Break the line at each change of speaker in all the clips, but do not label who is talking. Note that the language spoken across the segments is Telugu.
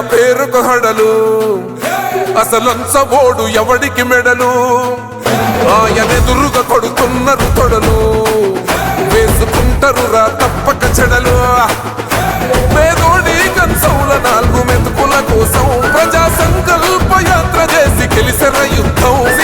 పేరుకు హడలు. అసలంచబోడు ఎవడికి మెడలు? ఆయనెదురుగా కొడుతున్నారు తొడలు వేసుకుంటారు రా తప్పక చెడలు. పేదోడి కంచౌల నాలుగు మెతుకుల కోసం ప్రజా సంకల్ప యాత్ర చేసి గెలిసిన యుద్ధం.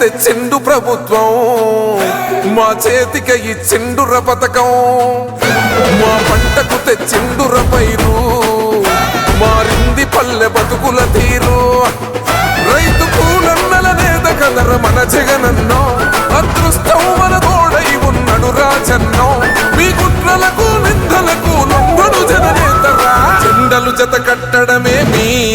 తెచ్చిండు ప్రభుత్వం. మా చేతిక ఇచ్చిండుర పథకం. మా పంటకు తెచ్చిండుర పైరు. మారింది పల్లె బతుకుల తీరు. రైతు కూలన్నల నేత కదర మన జగనన్నో. అదృష్టం మన తోడై ఉన్నడు రాజన్నో. మీ కుట్రలకు నిందలకు లొంగడు జననేతరా జెండలు జత కట్టడమే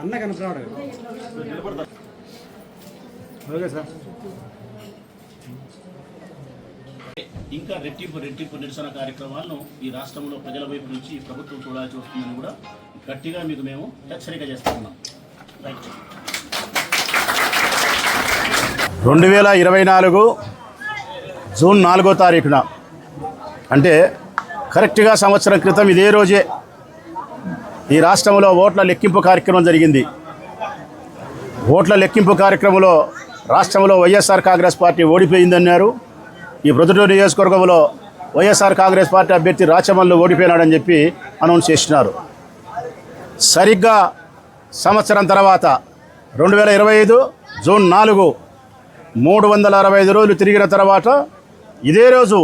అన్న కనపడాడు ఓకే సార్.
ఇంకా రెట్టింపు రెట్టింపు నిరసన కార్యక్రమాలను ఈ రాష్ట్రంలో ప్రజల వైపు నుంచి ప్రభుత్వం చూడాల్సి వస్తుందని కూడా గట్టిగా మీకు మేము హెచ్చరిక చేస్తా ఉన్నాం. రైట్
రెండు వేల ఇరవై నాలుగు జూన్ నాలుగో తారీఖున అంటే కరెక్ట్గా సంవత్సరం క్రితం ఇదే రోజే ఈ రాష్ట్రంలో ఓట్ల లెక్కింపు కార్యక్రమం జరిగింది. ఓట్ల లెక్కింపు కార్యక్రమంలో రాష్ట్రంలో వైఎస్ఆర్ కాంగ్రెస్ పార్టీ ఓడిపోయిందన్నారు. ఈ ప్రొద్దుటూరు నియోజకవర్గంలో వైఎస్ఆర్ కాంగ్రెస్ పార్టీ అభ్యర్థి రాచమల్లు ఓడిపోయినాడని చెప్పి అనౌన్స్ చేసినారు. సరిగ్గా సంవత్సరం తర్వాత రెండు వేల ఇరవై ఐదు జూన్ నాలుగు మూడు వందల అరవై ఐదు రోజులు తిరిగిన తర్వాత ఇదే రోజు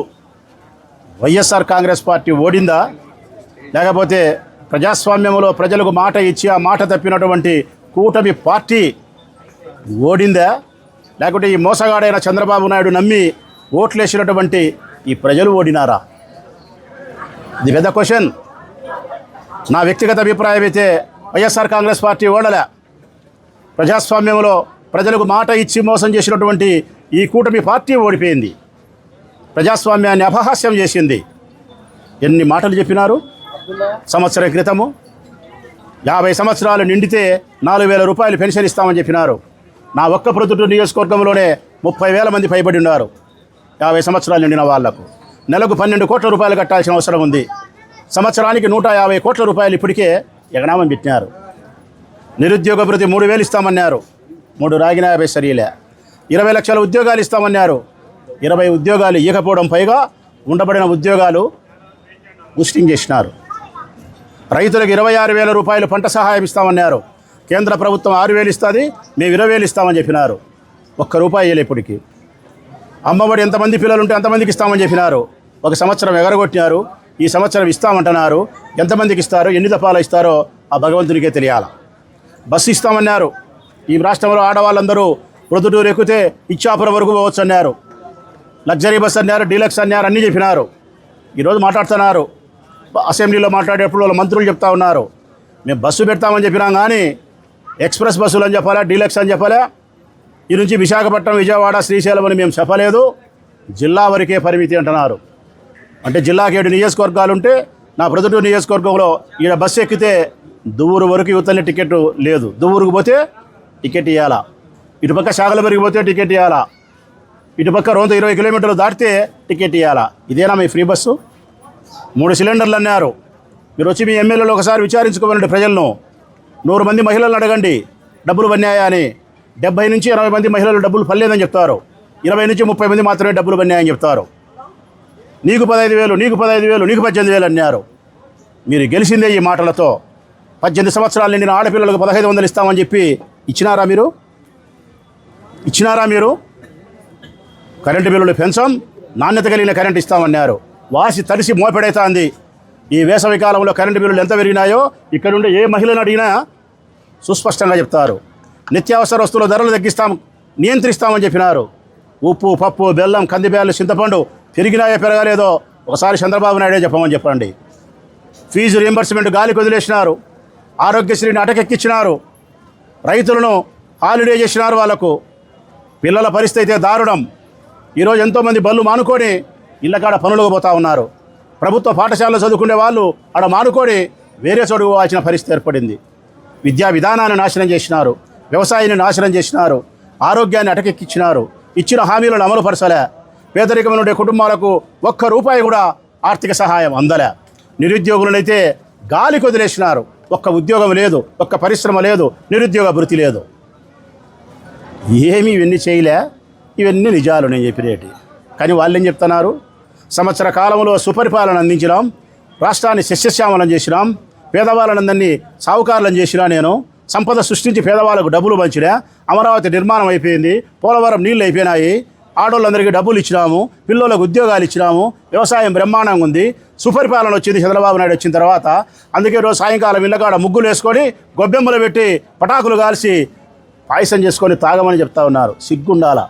వైఎస్ఆర్ కాంగ్రెస్ పార్టీ ఓడిందా? లేకపోతే ప్రజాస్వామ్యంలో ప్రజలకు మాట ఇచ్చి ఆ మాట తప్పినటువంటి కూటమి పార్టీ ఓడిందా? లేకుంటే ఈ మోసగాడైన చంద్రబాబు నాయుడు నమ్మి ఓట్లేసినటువంటి ఈ ప్రజలు ఓడినారా? ఇది పెద్ద క్వశ్చన్. నా వ్యక్తిగత అభిప్రాయం అయితే వైఎస్ఆర్ కాంగ్రెస్ పార్టీ ఓడలే. ప్రజాస్వామ్యంలో ప్రజలకు మాట ఇచ్చి మోసం చేసినటువంటి ఈ కూటమి పార్టీ ఓడిపోయింది. ప్రజాస్వామ్యాన్ని అపహాస్యం చేసింది. ఎన్ని మాటలు చెప్పినారు? సంవత్సరం క్రితము యాభై సంవత్సరాలు నిండితే నాలుగు వేల రూపాయలు పెన్షన్ ఇస్తామని చెప్పినారు. నా ఒక్క ప్రొద్దుటూరు నియోజకవర్గంలోనే ముప్పై వేల మంది పైబడి ఉన్నారు. యాభై సంవత్సరాలు నిండిన వాళ్ళకు. నెలకు పన్నెండు కోట్ల రూపాయలు కట్టాల్సిన అవసరం ఉంది. సంవత్సరానికి నూట యాభై కోట్ల రూపాయలు ఇప్పటికే ఎగనామం పెట్టినారు. నిరుద్యోగ భృతి మూడు వేలు ఇస్తామన్నారు. మూడు రాగిన యాభై సరియలే ఇరవై లక్షల ఉద్యోగాలు ఇస్తామన్నారు. ఇరవై ఉద్యోగాలు ఇవ్వకపోవడం పైగా ఉండబడిన ఉద్యోగాలు బూస్టింగ్ చేసినారు. రైతులకు ఇరవై ఆరు వేల రూపాయలు పంట సహాయం ఇస్తామన్నారు. కేంద్ర ప్రభుత్వం ఆరు వేలు ఇస్తుంది మేము ఇరవై వేలు ఇస్తామని చెప్పినారు. ఒక్క రూపాయి ఇవ్వలే ఇప్పటికి. అమ్మఒడి ఎంతమంది పిల్లలు ఉంటే అంతమందికి ఇస్తామని చెప్పినారు. ఒక సంవత్సరం ఎగరగొట్టినారు ఈ సంవత్సరం ఇస్తామంటున్నారు. ఎంతమందికి ఇస్తారో ఎన్ని దఫాలు ఇస్తారో ఆ భగవంతునికే తెలియాల. బస్సు ఇస్తామన్నారు. ఈ రాష్ట్రంలో ఆడవాళ్ళందరూ ప్రొద్దుటూరు ఎక్కితే ఇచ్చాపురం వరకు పోవచ్చు అన్నారు. లగ్జరీ బస్ అన్నారు డీలక్స్ అన్నారు అన్నీ చెప్పినారు. ఈరోజు మాట్లాడుతున్నారు. అసెంబ్లీలో మాట్లాడేటప్పుడు వాళ్ళు మంత్రులు చెప్తా ఉన్నారు. మేము బస్సు పెడతామని చెప్పినాం కానీ ఎక్స్ప్రెస్ బస్సులు అని చెప్పాలా డీలక్స్ అని చెప్పాలా? ఈ నుంచి విశాఖపట్నం విజయవాడ శ్రీశైలం అని మేము చెప్పలేదు. జిల్లా వరకే పరిమితి అంటున్నారు. అంటే జిల్లాకి ఏడు నియోజకవర్గాలు ఉంటే నా ప్రొద్దుటూరు నియోజకవర్గంలో ఈడ బస్సు ఎక్కితే దువ్వూరు వరకు యువతలే టికెట్ లేదు. దువ్వూరుకు పోతే టికెట్ ఇవ్వాలా ఇటుపక్క శాగలబరికి పోతే టికెట్ ఇవ్వాలా ఇటుపక్క రోజు ఇరవై కిలోమీటర్లు దాటితే టికెట్ ఇవ్వాలా ఇదేనా మీ ఫ్రీ బస్సు? మూడు సిలిండర్లు అన్నారు. మీరు వచ్చి మీ ఎమ్మెల్యేలు ఒకసారి విచారించుకోవాలండి ప్రజలను. నూరు మంది మహిళలను అడగండి. డబ్బులు పన్నాయా అని డెబ్బై నుంచి ఇరవై మంది మహిళలు డబ్బులు పర్లేదని చెప్తారు. ఇరవై నుంచి ముప్పై మంది మాత్రమే డబ్బులు పన్నాయని చెప్తారు. నీకు పదహైదు వేలు నీకు పదహైదు వేలు నీకు పద్దెనిమిది వేలు అన్నారు. మీరు గెలిచిందే ఈ మాటలతో. పద్దెనిమిది సంవత్సరాలు నిండిన ఆడపిల్లలకు పదహైదు వందలు ఇస్తామని చెప్పి ఇచ్చినారా మీరు? ఇచ్చినారా మీరు? కరెంటు బిల్లులు పెంచం నాణ్యత కలిగిన కరెంట్ ఇస్తామన్నారు. వాసి తడిసి మోపెడైతా ఈ వేసవి కాలంలో కరెంటు బిల్లులు ఎంత పెరిగినాయో ఇక్కడ ఉండే ఏ మహిళను అడిగినా సుస్పష్టంగా చెప్తారు. నిత్యావసర వస్తువుల ధరలు తగ్గిస్తాం నియంత్రిస్తామని చెప్పినారు. ఉప్పు పప్పు బెల్లం కందిబేళ్ళు చింతపండు పెరిగినాయో పెరగలేదో ఒకసారి చంద్రబాబు నాయుడే చెప్పమని చెప్పండి. ఫీజు రియంబర్స్మెంట్ గాలికి వదిలేసినారు. ఆరోగ్యశ్రీని అటకెక్కించినారు రైతులను హాలిడే చేసినారు వాళ్ళకు పిల్లల పరిస్థితి అయితే దారుణం. ఈరోజు ఎంతోమంది బళ్ళు మానుకొని ఇళ్ళకాడ పనులకు పోతా ఉన్నారు. ప్రభుత్వ పాఠశాలలో చదువుకునే వాళ్ళు ఆడ మానుకొని వేరే చోటుకు పోవాల్సిన పరిస్థితి ఏర్పడింది. విద్యా విధానాన్ని నాశనం చేసినారు. వ్యవసాయాన్ని నాశనం చేసినారు. ఆరోగ్యాన్ని అటకెక్కించినారు ఇచ్చిన హామీలను అమలుపరచలే పేదరికం ఉండే కుటుంబాలకు ఒక్క రూపాయి కూడా ఆర్థిక సహాయం అందలే. నిరుద్యోగులనైతే గాలి కొదిలేసినారు. ఒక్క ఉద్యోగం లేదు ఒక్క పరిశ్రమ లేదు నిరుద్యోగ భృతి లేదు. ఏమీ ఇవన్నీ చేయలే? ఇవన్నీ నిజాలు నేను చెప్పినట్టు కానీ వాళ్ళు ఏం చెప్తున్నారు? సంవత్సర కాలంలో సుపరిపాలన అందించినాం. రాష్ట్రాన్ని శస్యశ్యామలం చేసినాం. పేదవాళ్ళనందరినీ సావుకారులను చేసినా నేను. సంపద సృష్టించి పేదవాళ్ళకు డబ్బులు పంచినా అమరావతి నిర్మాణం అయిపోయింది. పోలవరం నీళ్ళు అయిపోయినాయి. ఆడోళ్ళందరికీ డబ్బులు ఇచ్చినాము. పిల్లలకు ఉద్యోగాలు ఇచ్చినాము. వ్యవసాయం బ్రహ్మాండంగా ఉంది. సుపరిపాలన వచ్చింది చంద్రబాబు నాయుడు వచ్చిన తర్వాత. అందుకే రోజు సాయంకాలం ఇళ్ళకాడ ముగ్గులు వేసుకొని గొబ్బెమ్మలు పెట్టి పటాకులు కాల్చి పాయసం చేసుకొని తాగమని చెప్తా ఉన్నారు. సిగ్గుండాల.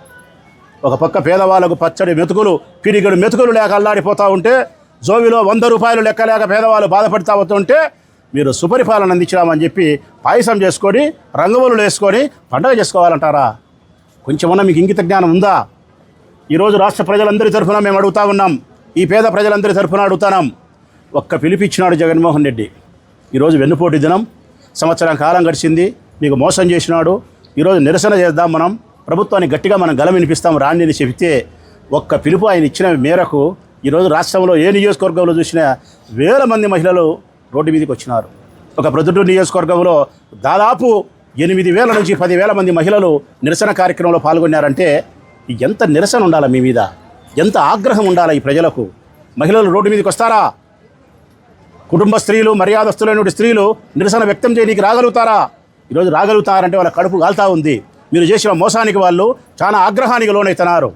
ఒక పక్క పేదవాళ్ళకు పచ్చడి మెతుకులు పిరిగడు మెతుకులు లేక అల్లాడిపోతూ ఉంటే జోవిలో వంద రూపాయలు లెక్క లేక పేదవాళ్ళు బాధపడతా ఉంటే మీరు సుపరిపాలన అందించినామని చెప్పి పాయసం చేసుకొని రంగవల్లులు వేసుకొని పండగ చేసుకోవాలంటారా? కొంచెమన్నా మీకు ఇంగిత జ్ఞానం ఉందా? ఈరోజు రాష్ట్ర ప్రజలందరి తరఫున మేము అడుగుతా ఉన్నాం. ఈ పేద ప్రజలందరి తరఫున అడుగుతున్నాం ఒక్క పిలిపిచ్చినాడు జగన్మోహన్ రెడ్డి. ఈరోజు వెన్నుపోటు దినం. సంవత్సరం కాలం గడిచింది. మీకు మోసం చేసినాడు. ఈరోజు నిరసన చేద్దాం మనం. ప్రభుత్వాన్ని గట్టిగా మనం గలం వినిపిస్తాం రాణి అని చెబితే ఒక్క పిలుపు ఆయన ఇచ్చిన మేరకు ఈరోజు రాష్ట్రంలో ఏ నియోజకవర్గంలో చూసినా వేల మంది మహిళలు రోడ్డు మీదకి వచ్చినారు. ఒక ప్రొద్దుటూరు నియోజకవర్గంలో దాదాపు ఎనిమిది వేల నుంచి పదివేల మంది మహిళలు నిరసన కార్యక్రమంలో పాల్గొన్నారంటే ఎంత నిరసన ఉండాలి మీ మీద? ఎంత ఆగ్రహం ఉండాలి ఈ ప్రజలకు? మహిళలు రోడ్డు మీదకి వస్తారా? కుటుంబ స్త్రీలు మర్యాదస్తులైన స్త్రీలు నిరసన వ్యక్తం చేయడానికి రాగలుగుతారా? ఈరోజు రాగలుగుతారంటే వాళ్ళ కడుపు కాలుతా ఉంది. మీరు చేసిన మోసానికి వాళ్ళు చాలా ఆగ్రహానికి లోనైతున్నారు.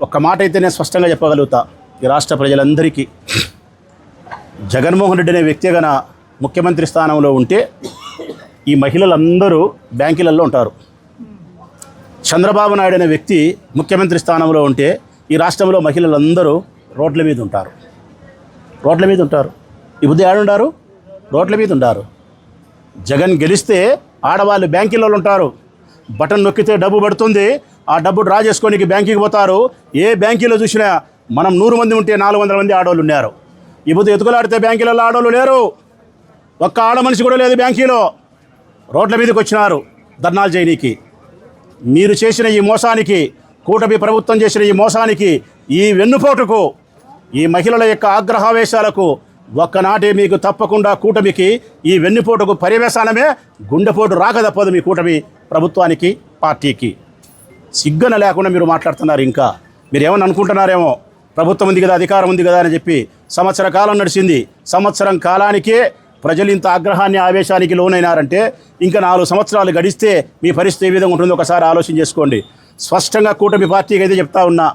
ఒక్క మాట అయితే నేను స్పష్టంగా చెప్పగలుగుతా. ఈ రాష్ట్ర ప్రజలందరికీ జగన్మోహన్ రెడ్డి అనే వ్యక్తి గన ముఖ్యమంత్రి స్థానంలో ఉంటే ఈ మహిళలందరూ బ్యాంకులలో ఉంటారు. చంద్రబాబు నాయుడు అనే వ్యక్తి ముఖ్యమంత్రి స్థానంలో ఉంటే ఈ రాష్ట్రంలో మహిళలందరూ రోడ్ల మీద ఉంటారు. రోడ్ల మీద ఉంటారు. ఈ బుద్ధి ఆడుండారు రోడ్ల మీద ఉంటారు జగన్ గెలిస్తే ఆడవాళ్ళు బ్యాంకులలో ఉంటారు. బటన్ నొక్కితే డబ్బు పడుతుంది. ఆ డబ్బు డ్రా చేసుకోనికి బ్యాంకుకి పోతారు. ఏ బ్యాంకులో చూసినా మనం నూరు మంది ఉంటే నాలుగు వందల మంది ఆడవాళ్ళు ఉన్నారు. ఈ ఎతుకులాడితే బ్యాంకీలలో ఆడవాళ్ళు లేరు. ఒక్క ఆడ మనిషి కూడా లేదు బ్యాంకీలో. రోడ్ల మీదకి వచ్చినారు ధర్నాలు చేయనీకి. మీరు చేసిన ఈ మోసానికి కూటమి ప్రభుత్వం చేసిన ఈ మోసానికి ఈ వెన్నుపోటుకు ఈ మహిళల యొక్క ఆగ్రహావేశాలకు ఒక్కనాటే మీకు తప్పకుండా కూటమికి ఈ వెన్నుపోటుకు పర్యవేశానమే గుండెపోటు రాక తప్పదు మీ కూటమి ప్రభుత్వానికి పార్టీకి. సిగ్గన లేకుండా మీరు మాట్లాడుతున్నారు ఇంకా. మీరు ఏమని అనుకుంటున్నారేమో? ప్రభుత్వం ఉంది కదా అధికారం ఉంది కదా అని చెప్పి సంవత్సర కాలం నడిచింది. సంవత్సరం కాలానికే ప్రజలు ఇంత ఆగ్రహాన్ని ఆవేశానికి లోనైనారంటే ఇంకా నాలుగు సంవత్సరాలు గడిస్తే మీ పరిస్థితి ఏ విధంగా ఉంటుందో ఒకసారి ఆలోచన చేసుకోండి. స్పష్టంగా కూటమి పార్టీకి అయితే చెప్తా ఉన్నా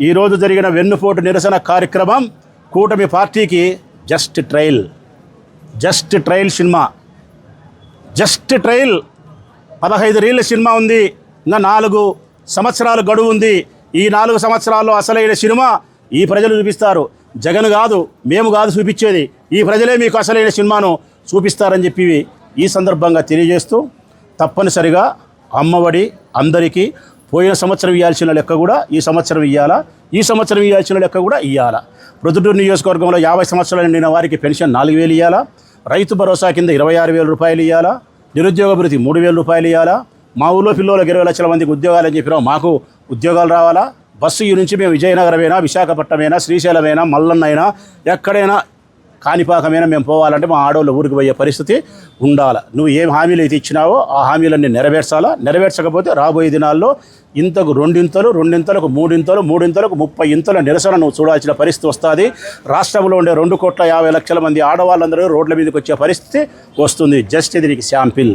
ఈరోజు జరిగిన వెన్నుపోటు నిరసన కార్యక్రమం కూటమి పార్టీకి just trial. Just trial cinema. Just trial. పదహైదు రీళ్ళ సినిమా ఉంది. ఇంకా నాలుగు సంవత్సరాలు గడువు ఉంది. ఈ నాలుగు సంవత్సరాల్లో అసలైన సినిమా ఈ ప్రజలు చూపిస్తారు. జగన్ కాదు మేము కాదు చూపించేది. ఈ ప్రజలే మీకు అసలైన సినిమాను చూపిస్తారని చెప్పి ఈ సందర్భంగా తెలియజేస్తూ తప్పనిసరిగా అమ్మఒడి అందరికీ పోయిన సంవత్సరం ఇవ్వాల్సిన లెక్క కూడా ఈ సంవత్సరం ఇవ్వాలా ఈ సంవత్సరం ఇవ్వాల్సిన లెక్క కూడా ఇవ్వాలా ప్రొద్దుటూరు నియోజకవర్గంలో యాభై సంవత్సరాలు నిండిన వారికి పెన్షన్ నాలుగు వేలు ఇవ్వాలా రైతు భరోసా కింద ఇరవై ఆరు వేల రూపాయలు ఇవ్వాలా నిరుద్యోగ భృతి మూడు వేల రూపాయలు ఇవ్వాలా మా ఊళ్ళో పిల్లలకు ఇరవై లక్షల మందికి ఉద్యోగాలు అని చెప్పినా. మాకు ఉద్యోగాలు రావాలా? బస్సు ఈ నుంచి మేము విజయనగరమైనా విశాఖపట్నమైనా శ్రీశైలమైనా మల్లన్నైనా ఎక్కడైనా కాణిపాకమైనా మేము పోవాలంటే మా ఆడవాళ్ళు ఊరికి పోయే పరిస్థితి ఉండాలి. నువ్వు ఏం హామీలు అయితే ఇచ్చినావో ఆ హామీలన్నీ నెరవేర్చాలా? నెరవేర్చకపోతే రాబోయే దినాల్లో ఇంతకు రెండింతలు రెండింతలకు మూడింతలు మూడింతలకు ముప్పై ఇంతల నిరసన నువ్వు చూడాల్సిన పరిస్థితి వస్తుంది. రాష్ట్రంలో ఉండే రెండు కోట్ల యాభై లక్షల మంది ఆడవాళ్ళందరూ రోడ్ల మీదకి వచ్చే పరిస్థితి వస్తుంది. జస్ట్ ఇది నీకు శాంపిల్.